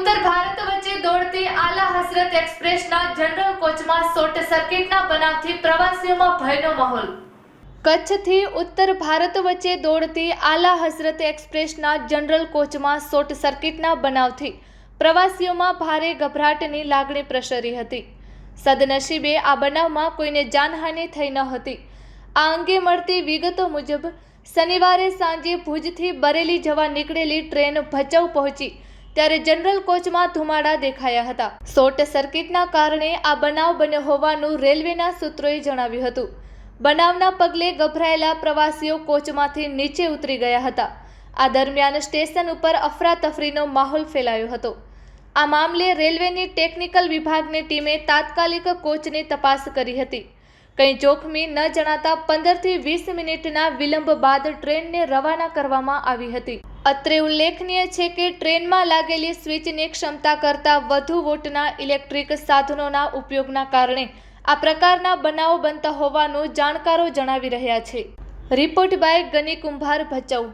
ઉત્તર ભારત વચ્ચે દોડતી આલા હસરત એક્સપ્રેસના જનરલ કોચમાં શોર્ટ સર્કિટના બનાવથી પ્રવાસીઓમાં ભયનો માહોલ. કચ્છથી ઉત્તર ભારત વચ્ચે દોડતી આલા હસરત એક્સપ્રેસના જનરલ કોચમાં શોર્ટ સર્કિટના બનાવથી પ્રવાસીઓમાં ભારે ગભરાટની લાગણી પ્રસરી હતી. સદનસીબે આ બનાવમાં કોઈને જાનહાનિ થઈ ન હતી. આ અંગે મળતી વિગતો મુજબ શનિવારે સાંજે ભુજથી બરેલી જવા નીકળેલી ટ્રેન ભચાઉ પહોંચી ત્યારે જનરલ કોચમાં ધુમાડા દેખાયા હતા. શોર્ટ સર્કિટના કારણે આ બનાવ બન્યો હોવાનું રેલવેના સૂત્રોએ જણાવ્યું હતું. બનાવના પગલે ગભરાયેલા પ્રવાસીઓ કોચમાંથી નીચે ઉતરી ગયા હતા. આ દરમિયાન સ્ટેશન ઉપર અફરાતફરીનો માહોલ ફેલાયો હતો. આ મામલે રેલવેની ટેકનિકલ વિભાગની ટીમે તાત્કાલિક કોચની તપાસ કરી હતી. કંઈ જોખમી ન જણાતા પંદરથી વીસ મિનિટના વિલંબ બાદ ટ્રેનને રવાના કરવામાં આવી હતી. અત્રે ઉલ્લેખનીય છે કે ટ્રેનમાં લાગેલી સ્વિચની ક્ષમતા કરતાં વધુ વોટના ઇલેક્ટ્રિક સાધનોના ઉપયોગના કારણે આ પ્રકારના બનાવો બનતા હોવાનું જાણકારો જણાવી રહ્યા છે. રિપોર્ટ બાય ગની કુંભાર ભચાઉ.